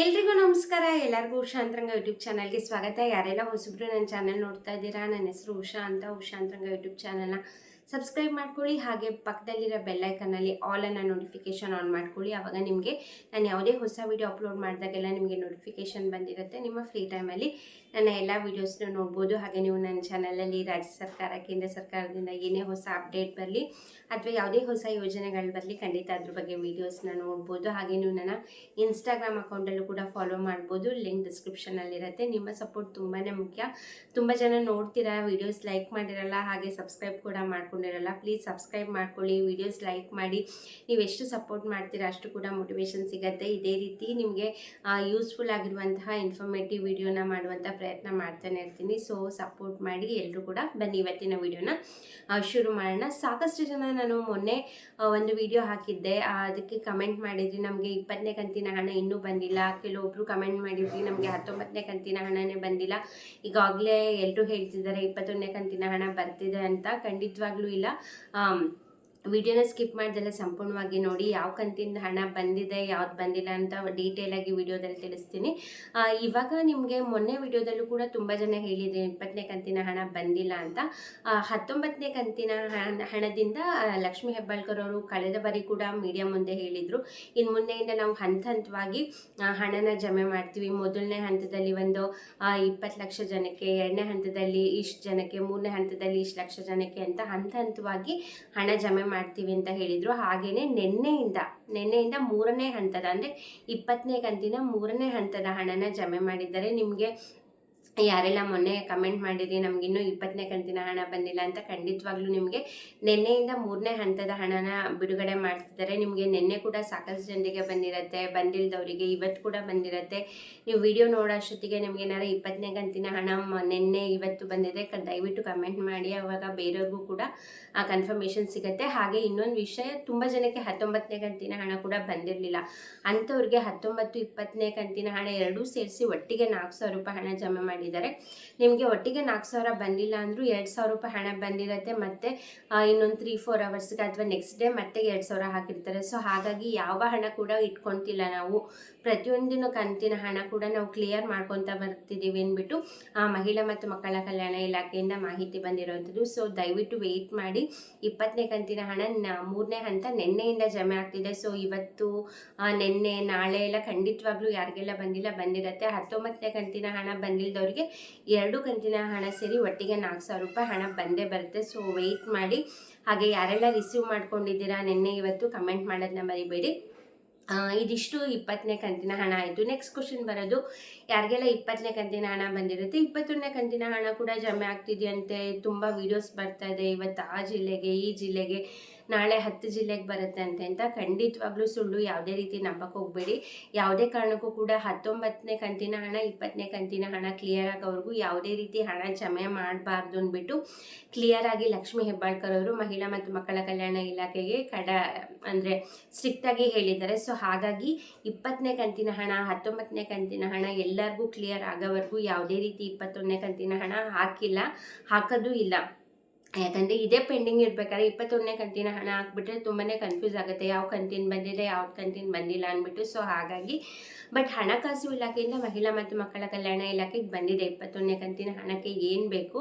ಎಲ್ರಿಗೂ ನಮಸ್ಕಾರ. ಎಲ್ಲರಿಗೂ ಉಷಾ ಅಂತರಂಗ ಯೂಟ್ಯೂಬ್ ಚಾನಲ್ಗೆ ಸ್ವಾಗತ. ಯಾರೆಲ್ಲ ಹೊಸಬ್ರು ನನ್ನ ಚಾನಲ್ ನೋಡ್ತಾ ಇದ್ದೀರಾ, ನನ್ನ ಹೆಸರು ಉಷಾ ಅಂತ. ಉಷಾ ಅಂತರಂಗ ಯೂಟ್ಯೂಬ್ ಚಾನಲ್ನ ಸಬ್ಸ್ಕ್ರೈಬ್ ಮಾಡ್ಕೊಳ್ಳಿ. ಹಾಗೆ ಪಕ್ಕದಲ್ಲಿರೋ ಬೆಲ್ಲೈಕನ್ನಲ್ಲಿ ಆಲ್ ಅನ್ನು ನೋಟಿಫಿಕೇಶನ್ ಆನ್ ಮಾಡ್ಕೊಳ್ಳಿ. ಆವಾಗ ನಿಮಗೆ ನಾನು ಯಾವುದೇ ಹೊಸ ವೀಡಿಯೋ ಅಪ್ಲೋಡ್ ಮಾಡಿದಾಗೆಲ್ಲ ನಿಮಗೆ ನೋಟಿಫಿಕೇಶನ್ ಬಂದಿರುತ್ತೆ. ನಿಮ್ಮ ಫ್ರೀ ಟೈಮಲ್ಲಿ ನನ್ನ ಎಲ್ಲ ವೀಡಿಯೋಸ್ನ ನೋಡ್ಬೋದು. ಹಾಗೆ ನೀವು ನನ್ನ ಚಾನಲಲ್ಲಿ ರಾಜ್ಯ ಸರ್ಕಾರ, ಕೇಂದ್ರ ಸರ್ಕಾರದಿಂದ ಏನೇ ಹೊಸ ಅಪ್ಡೇಟ್ ಬರಲಿ ಅಥವಾ ಯಾವುದೇ ಹೊಸ ಯೋಜನೆಗಳು ಬರಲಿ ಖಂಡಿತ ಅದ್ರ ಬಗ್ಗೆ ವೀಡಿಯೋಸ್ನ ನೋಡ್ಬೋದು. ಹಾಗೆ ನೀವು ನನ್ನ ಇನ್ಸ್ಟಾಗ್ರಾಮ್ ಅಕೌಂಟಲ್ಲೂ ಕೂಡ ಫಾಲೋ ಮಾಡ್ಬೋದು. ಲಿಂಕ್ ಡಿಸ್ಕ್ರಿಪ್ಷನಲ್ಲಿರುತ್ತೆ ನಿಮ್ಮ ಸಪೋರ್ಟ್ ತುಂಬಾ ಮುಖ್ಯ. ತುಂಬ ಜನ ನೋಡ್ತೀರಾ ವೀಡಿಯೋಸ್ ಲೈಕ್ ಮಾಡಿರಲ್ಲ, ಹಾಗೆ ಸಬ್ಸ್ಕ್ರೈಬ್ ಕೂಡ ಮಾಡ್ಕೊಂಡಿರಲ್ಲ. ಪ್ಲೀಸ್ ಸಬ್ಸ್ಕ್ರೈಬ್ ಮಾಡ್ಕೊಳ್ಳಿ ವೀಡಿಯೋಸ್ ಲೈಕ್ ಮಾಡಿ. ನೀವು ಎಷ್ಟು ಸಪೋರ್ಟ್ ಮಾಡ್ತೀರಾ, ಅಷ್ಟು ಕೂಡ ಮೋಟಿವೇಶನ್ ಸಿಗುತ್ತೆ. ಇದೇ ರೀತಿ ನಿಮಗೆ ಯೂಸ್ಫುಲ್ ಆಗಿರುವಂತಹ ಇನ್ಫಾರ್ಮೇಟಿವ್ ವಿಡಿಯೋನ ಮಾಡುವಂಥ ಪ್ರಯತ್ನ ಮಾಡ್ತಾನೆ ಇರ್ತೀನಿ. ಸೊ ಸಪೋರ್ಟ್ ಮಾಡಿ ಎಲ್ಲರೂ ಕೂಡ ಬನ್ನಿ ಇವತ್ತಿನ ವಿಡಿಯೋನ ಶುರು ಮಾಡೋಣ. ಸಾಕಷ್ಟು ಜನ ನಾನು ಮೊನ್ನೆ ಒಂದು ವಿಡಿಯೋ ಹಾಕಿದ್ದೆ. ಅದಕ್ಕೆ ಕಮೆಂಟ್ ಮಾಡಿದ್ರಿ, ನಮಗೆ ಇಪ್ಪತ್ತನೇ ಕಂತಿನ ಹಣ ಇನ್ನೂ ಬಂದಿಲ್ಲ. ಕೆಲವೊಬ್ರು ಕಮೆಂಟ್ ಮಾಡಿದ್ರಿ, ನಮಗೆ ಹತ್ತೊಂಬತ್ತನೇ ಕಂತಿನ ಹಣನೇ ಬಂದಿಲ್ಲ. ಈಗಾಗಲೇ ಎಲ್ಲರೂ ಹೇಳ್ತಿದ್ದಾರೆ, ಇಪ್ಪತ್ತೊಂದನೇ ಕಂತಿನ ಹಣ ಬರ್ತಿದೆ ಅಂತ. ಖಂಡಿತವಾಗ್ಲೂ ಇಲ್ಲ. ವಿಡಿಯೋನ ಸ್ಕಿಪ್ ಮಾಡ್ದೆಲ್ಲ ಸಂಪೂರ್ಣವಾಗಿ ನೋಡಿ, ಯಾವ ಕಂತಿಂದ ಹಣ ಬಂದಿದೆ, ಯಾವ್ದು ಬಂದಿಲ್ಲ ಅಂತ ಡೀಟೇಲ್ ಆಗಿ ವಿಡಿಯೋದಲ್ಲಿ ತಿಳಿಸ್ತೀನಿ. ಇವಾಗ ನಿಮಗೆ ಮೊನ್ನೆ ವಿಡಿಯೋದಲ್ಲೂ ಕೂಡ ತುಂಬ ಜನ ಹೇಳಿದ್ರು ಇಪ್ಪತ್ತನೇ ಕಂತಿನ ಹಣ ಬಂದಿಲ್ಲ ಅಂತ. ಹತ್ತೊಂಬತ್ತನೇ ಕಂತಿನ ಹಣ- ಹಣದಿಂದ ಲಕ್ಷ್ಮಿ ಹೆಬ್ಬಾಳ್ಕರ್ ಅವರು ಕಳೆದ ಬಾರಿ ಕೂಡ ಮೀಡಿಯಾ ಮುಂದೆ ಹೇಳಿದರು. ಇನ್ನು ಮುಂದೆಯಿಂದ ನಾವು ಹಂತ ಹಂತವಾಗಿ ಹಣನ ಜಮೆ ಮಾಡ್ತೀವಿ. ಮೊದಲನೇ ಹಂತದಲ್ಲಿ ಒಂದು ಇಪ್ಪತ್ತು ಲಕ್ಷ ಜನಕ್ಕೆ, ಎರಡನೇ ಹಂತದಲ್ಲಿ ಇಷ್ಟು ಜನಕ್ಕೆ, ಮೂರನೇ ಹಂತದಲ್ಲಿ ಇಷ್ಟು ಲಕ್ಷ ಜನಕ್ಕೆ ಅಂತ ಹಂತ ಹಂತವಾಗಿ ಹಣ ಜಮೆ ಮಾಡ್ತೀವಿ ಅಂತ ಹೇಳಿದರು. ಹಾಗೆಯೇ ನಿನ್ನೆಯಿಂದ ನಿನ್ನೆಯಿಂದ ಮೂರನೇ ಹಂತದ, ಅಂದರೆ ಇಪ್ಪತ್ತನೇ ಕಂತಿನ ಮೂರನೇ ಹಂತದ ಹಣನ ಜಮೆ ಮಾಡಿದ್ದಾರೆ. ನಿಮಗೆ ಯಾರೆಲ್ಲ ಮೊನ್ನೆ ಕಮೆಂಟ್ ಮಾಡಿರಿ ನಮಗಿನ್ನೂ ಇಪ್ಪತ್ತನೇ ಕಂತಿನ ಹಣ ಬಂದಿಲ್ಲ ಅಂತ ಖಂಡಿತವಾಗ್ಲೂ ನಿಮಗೆ ನಿನ್ನೆಯಿಂದ ಮೂರನೇ ಹಂತದ ಹಣನ ಬಿಡುಗಡೆ ಮಾಡ್ತಿದ್ದಾರೆ. ನಿಮಗೆ ನಿನ್ನೆ ಕೂಡ ಸಾಕಷ್ಟು ಜನರಿಗೆ ಬಂದಿರತ್ತೆ, ಬಂದಿಲ್ದವರಿಗೆ ಇವತ್ತು ಕೂಡ ಬಂದಿರತ್ತೆ. ನೀವು ವಿಡಿಯೋ ನೋಡೋ ಅಷ್ಟೊತ್ತಿಗೆ ನಿಮಗೆ ಏನಾರು ಇಪ್ಪತ್ತನೇ ಕಂತಿನ ಹಣ ನಿನ್ನೆ ಇವತ್ತು ಬಂದಿದೆ ದಯವಿಟ್ಟು ಕಮೆಂಟ್ ಮಾಡಿ, ಅವಾಗ ಬೇರೆಯವ್ರಿಗೂ ಕೂಡ ಆ ಕನ್ಫರ್ಮೇಷನ್ ಸಿಗುತ್ತೆ. ಹಾಗೆ ಇನ್ನೊಂದು ವಿಷಯ, ತುಂಬ ಜನಕ್ಕೆ ಹತ್ತೊಂಬತ್ತನೇ ಕಂತಿನ ಹಣ ಕೂಡ ಬಂದಿರಲಿಲ್ಲ. ಅಂಥವ್ರಿಗೆ ಹತ್ತೊಂಬತ್ತು, ಇಪ್ಪತ್ತನೇ ಕಂತಿನ ಹಣ ಎರಡೂ ಸೇರಿಸಿ ಒಟ್ಟಿಗೆ ನಾಲ್ಕು ಸಾವಿರ ರೂಪಾಯಿ ಹಣ ಜಮೆ ಮಾಡಿದ್ದಾರೆ. ನಿಮಗೆ ಒಟ್ಟಿಗೆ ನಾಲ್ಕು ಸಾವಿರ ಬಂದಿಲ್ಲ ಅಂದರೂ ಎರಡು ಸಾವಿರ ರೂಪಾಯಿ ಹಣ ಬಂದಿರುತ್ತೆ ಮತ್ತು ಇನ್ನೊಂದು ತ್ರೀ ಫೋರ್ ಅವರ್ಸ್ಗೆ ಅಥವಾ ನೆಕ್ಸ್ಟ್ ಡೇ ಮತ್ತೆ ಎರಡು ಸಾವಿರ ಹಾಕಿರ್ತಾರೆ. ಸೊ ಹಾಗಾಗಿ ಯಾವ ಹಣ ಕೂಡ ಇಟ್ಕೊತಿಲ್ಲ ನಾವು. ಪ್ರತಿಯೊಂದಿನ ಕಂತಿನ ಹಣ ಕೂಡ ನಾವು ಕ್ಲಿಯರ್ ಮಾಡ್ಕೊತಾ ಬರ್ತಿದ್ದೀವಿ ಅಂದ್ಬಿಟ್ಟು ಆ, ಮಹಿಳಾ ಮತ್ತು ಮಕ್ಕಳ ಕಲ್ಯಾಣ ಇಲಾಖೆಯಿಂದ ಮಾಹಿತಿ ಬಂದಿರುವಂಥದ್ದು ಸೊ ದಯವಿಟ್ಟು ವೆಯ್ಟ್ ಮಾಡಿ. ಇಪ್ಪತ್ತನೇ ಕಂತಿನ ಹಣ ಮೂರನೇ ಹಂತ ನಿನ್ನೆಯಿಂದ ಜಮೆ ಆಗ್ತಿದೆ. ಸೊ ಇವತ್ತು ನಿನ್ನೆ ನಾಳೆ ಎಲ್ಲ ಖಂಡಿತವಾಗ್ಲೂ ಯಾರಿಗೆಲ್ಲ ಬಂದಿಲ್ಲ ಬಂದಿರತ್ತೆ. ಹತ್ತೊಂಬತ್ತನೇ ಕಂತಿನ ಹಣ ಬಂದಿಲ್ದವ್ರಿಗೆ ಎರಡು ಕಂತಿನ ಹಣ ಸೇರಿ ಒಟ್ಟಿಗೆ ನಾಲ್ಕು ಸಾವಿರ ರೂಪಾಯಿ ಹಣ ಬಂದೇ ಬರುತ್ತೆ. ಸೊ ವೆಯ್ಟ್ ಮಾಡಿ. ಹಾಗೆ ಯಾರೆಲ್ಲ ರಿಸೀವ್ ಮಾಡ್ಕೊಂಡಿದ್ದೀರಾ ನಿನ್ನೆ ಇವತ್ತು ಕಮೆಂಟ್ ಮಾಡೋದನ್ನ ಮರಿಬೇಡಿ. ಇದಿಷ್ಟು ಇಪ್ಪತ್ತನೇ ಕಂತಿನ ಹಣ ಆಯಿತು. ನೆಕ್ಸ್ಟ್ ಕ್ವಶನ್ ಬರೋದು, ಯಾರಿಗೆಲ್ಲ ಇಪ್ಪತ್ತನೇ ಕಂತಿನ ಹಣ ಬಂದಿರುತ್ತೆ? ಇಪ್ಪತ್ತೊಂದನೇ ಕಂತಿನ ಹಣ ಕೂಡ ಜಮೆ ಆಗ್ತಿದೆಯಂತೆ. ತುಂಬ ವೀಡಿಯೋಸ್ ಬರ್ತಾ ಇದೆ. ಇವತ್ತು ಆ ಜಿಲ್ಲೆಗೆ, ಈ ಜಿಲ್ಲೆಗೆ. ನಾಳೆ ಹತ್ತು ಜಿಲ್ಲೆಗೆ ಬರುತ್ತೆ ಅಂತೆ ಅಂತ ಖಂಡಿತವಾಗ್ಲೂ ಸುಳ್ಳು ಯಾವುದೇ ರೀತಿ ನಂಬಕ್ಕೆ ಹೋಗಬೇಡಿ. ಯಾವುದೇ ಕಾರಣಕ್ಕೂ ಕೂಡ ಹತ್ತೊಂಬತ್ತನೇ ಕಂತಿನ ಹಣ, ಇಪ್ಪತ್ತನೇ ಕಂತಿನ ಹಣ ಕ್ಲಿಯರ್ ಆಗೋವರೆಗೂ ಯಾವುದೇ ರೀತಿ ಹಣ ಜಮೆ ಮಾಡಬಾರ್ದು ಅಂದ್ಬಿಟ್ಟು ಕ್ಲಿಯರ್ ಆಗಿ ಲಕ್ಷ್ಮೀ ಹೆಬ್ಬಾಳ್ಕರ್ ಅವರು ಮಹಿಳಾ ಮತ್ತು ಮಕ್ಕಳ ಕಲ್ಯಾಣ ಇಲಾಖೆಗೆ ಕಡ, ಅಂದರೆ ಸ್ಟ್ರಿಕ್ಟಾಗಿ ಹೇಳಿದ್ದಾರೆ. ಸೊ ಹಾಗಾಗಿ ಇಪ್ಪತ್ತನೇ ಕಂತಿನ ಹಣ, ಹತ್ತೊಂಬತ್ತನೇ ಕಂತಿನ ಹಣ ಎಲ್ಲರಿಗೂ ಕ್ಲಿಯರ್ ಆಗೋವರೆಗೂ ಯಾವುದೇ ರೀತಿ ಇಪ್ಪತ್ತೊಂದನೇ ಕಂತಿನ ಹಣ ಹಾಕಿಲ್ಲ, ಹಾಕೋದು ಇಲ್ಲ. ಯಾಕಂದರೆ ಇದೇ ಪೆಂಡಿಂಗ್ ಇರ್ಬೇಕಾದ್ರೆ ಇಪ್ಪತ್ತೊಂದನೇ ಕಂತಿನ ಹಣ ಹಾಕ್ಬಿಟ್ರೆ ತುಂಬಾ ಕನ್ಫ್ಯೂಸ್ ಆಗುತ್ತೆ. ಯಾವ ಕಂತಿನ ಬಂದಿದೆ, ಯಾವ ಕಂತಿನ ಬಂದಿಲ್ಲ ಅಂದ್ಬಿಟ್ಟು. ಸೊ ಹಾಗಾಗಿ ಬಟ್ ಹಣಕಾಸು ಇಲಾಖೆಯಿಂದ ಮಹಿಳಾ ಮತ್ತು ಮಕ್ಕಳ ಕಲ್ಯಾಣ ಇಲಾಖೆಗೆ ಬಂದಿದೆ ಇಪ್ಪತ್ತೊಂದನೇ ಕಂತಿನ ಹಣಕ್ಕೆ ಏನು ಬೇಕು.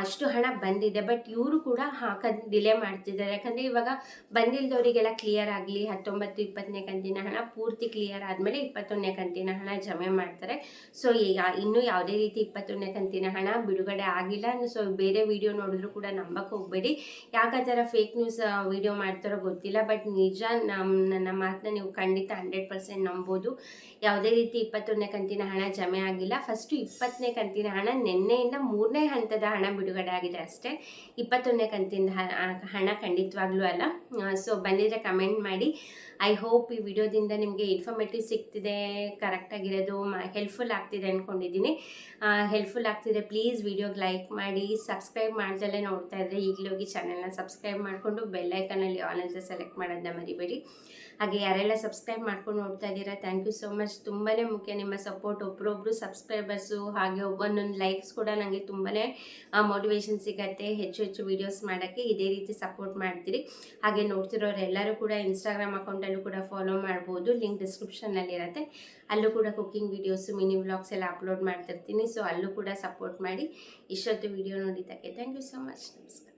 ಅಷ್ಟು ಹಣ ಬಂದಿದೆ. ಬಟ್ ಇವರು ಕೂಡ ಹಾಕೋದು ಡಿಲೇ ಮಾಡ್ತಿದ್ದಾರೆ. ಯಾಕಂದರೆ ಇವಾಗ ಬಂದಿಲ್ದವರಿಗೆಲ್ಲ ಕ್ಲಿಯರ್ ಆಗಲಿ, ಹತ್ತೊಂಬತ್ತು, ಇಪ್ಪತ್ತನೇ ಕಂತಿನ ಹಣ ಪೂರ್ತಿ ಕ್ಲಿಯರ್ ಆದಮೇಲೆ ಇಪ್ಪತ್ತೊಂದನೇ ಕಂತಿನ ಹಣ ಜಮೆ ಮಾಡ್ತಾರೆ. ಸೊ ಈಗ ಇನ್ನೂ ಯಾವುದೇ ರೀತಿ ಇಪ್ಪತ್ತೊಂದನೇ ಕಂತಿನ ಹಣ ಬಿಡುಗಡೆ ಆಗಿಲ್ಲ. ಸೊ ಬೇರೆ ವಿಡಿಯೋ ನೋಡಿದ್ರು ಕೂಡ ನಂಬಕ್ಕೆ ಹೋಗಬೇಡಿ. ಯಾಕೆ ಆ ಥರ ಫೇಕ್ ನ್ಯೂಸ್ ವಿಡಿಯೋ ಮಾಡ್ತಾರೋ ಗೊತ್ತಿಲ್ಲ ಬಟ್ ನಿಜ ನಮ್ಮ ನನ್ನ ಮಾತನ್ನ ನೀವು ಖಂಡಿತ ಹಂಡ್ರೆಡ್ ಪರ್ಸೆಂಟ್ ನಂಬೋದು. ಯಾವುದೇ ರೀತಿ ಇಪ್ಪತ್ತೊಂದನೇ ಕಂತಿನ ಹಣ ಜಮೆ ಆಗಿಲ್ಲ. ಫಸ್ಟು ಇಪ್ಪತ್ತನೇ ಕಂತಿನ ಹಣ ನಿನ್ನೆಯಿಂದ ಮೂರನೇ ಹಂತದ ಹಣ ಬಿಡುಗಡೆ ಆಗಿದೆ ಅಷ್ಟೇ. ಇಪ್ಪತ್ತೊಂದನೇ ಕಂತಿನ ಹಣ ಖಂಡಿತವಾಗ್ಲೂ ಅಲ್ಲ. ಸೊ ಬಂದಿದ್ದರೆ ಕಮೆಂಟ್ ಮಾಡಿ. ಐ ಹೋಪ್ ಈ ವಿಡಿಯೋದಿಂದ ನಿಮಗೆ ಇನ್ಫಾರ್ಮೇಟಿವ್ ಸಿಗ್ತಿದೆ ಕರೆಕ್ಟಾಗಿರೋದು ಹೆಲ್ಪ್ಫುಲ್ ಆಗ್ತಿದೆ ಅಂದ್ಕೊಂಡಿದ್ದೀನಿ ಹೆಲ್ಪ್ಫುಲ್ ಆಗ್ತಿದೆ ಪ್ಲೀಸ್ ವಿಡಿಯೋಗೆ ಲೈಕ್ ಮಾಡಿ ಸಬ್ಸ್ಕ್ರೈಬ್ ಮಾಡ್ದಲ್ಲೇ ನೋಡ್ತಾ ಇದ್ದರೆ ಈಗಲೇ ಹೋಗಿ ಚಾನೆಲ್ನ ಸಬ್ಸ್ಕ್ರೈಬ್ ಮಾಡಿಕೊಂಡು ಬೆಲ್ಲೈಕನಲ್ಲಿ ಆಲ್ ಅಂತ ಸೆಲೆಕ್ಟ್ ಮಾಡೋದನ್ನ ಮರಿಬೇಡಿ. ಹಾಗೆ ಯಾರೆಲ್ಲ ಸಬ್ಸ್ಕ್ರೈಬ್ ಮಾಡ್ಕೊಂಡು ನೋಡ್ತಾ ಇದ್ದೀರಾ ಥ್ಯಾಂಕ್ ಯು ಸೋ ಮಚ್ ತುಂಬಾ ಮುಖ್ಯ ನಿಮ್ಮ ಸಪೋರ್ಟ್ ಒಬ್ಬರೊಬ್ಬರು ಸಬ್ಸ್ಕ್ರೈಬರ್ಸು ಹಾಗೆ ಒಂದೊಂದು ಲೈಕ್ಸ್ ಕೂಡ ನನಗೆ ತುಂಬಾ ಮೋಟಿವೇಶನ್ ಸಿಗತ್ತೆ. ಹೆಚ್ಚು ಹೆಚ್ಚು ವೀಡಿಯೋಸ್ ಮಾಡೋಕ್ಕೆ ಇದೇ ರೀತಿ ಸಪೋರ್ಟ್ ಮಾಡ್ತೀರಿ. ಹಾಗೆ ನೋಡ್ತಿರೋರೆಲ್ಲರೂ ಕೂಡ ಇನ್ಸ್ಟಾಗ್ರಾಮ್ ಅಕೌಂಟಲ್ಲೂ ಕೂಡ ಫಾಲೋ ಮಾಡ್ಬೋದು. ಲಿಂಕ್ ಡಿಸ್ಕ್ರಿಪ್ಷನ್ನಲ್ಲಿರತ್ತೆ ಅಲ್ಲೂ ಕೂಡ ಕುಕ್ಕಿಂಗ್ ವೀಡಿಯೋಸು ಮಿನಿ ವ್ಲಾಗ್ಸ್ ಎಲ್ಲ ಅಪ್ಲೋಡ್ ಮಾಡ್ತಿರ್ತೀನಿ. ಸೊ ಅಲ್ಲೂ ಕೂಡ ಸಪೋರ್ಟ್ ಮಾಡಿ. ಇಷ್ಟೊತ್ತು ವಿಡಿಯೋ ನೋಡಿದ್ದಕ್ಕೆ ಥ್ಯಾಂಕ್ ಯು ಸೊ ಮಚ್ ನಮಸ್ಕಾರ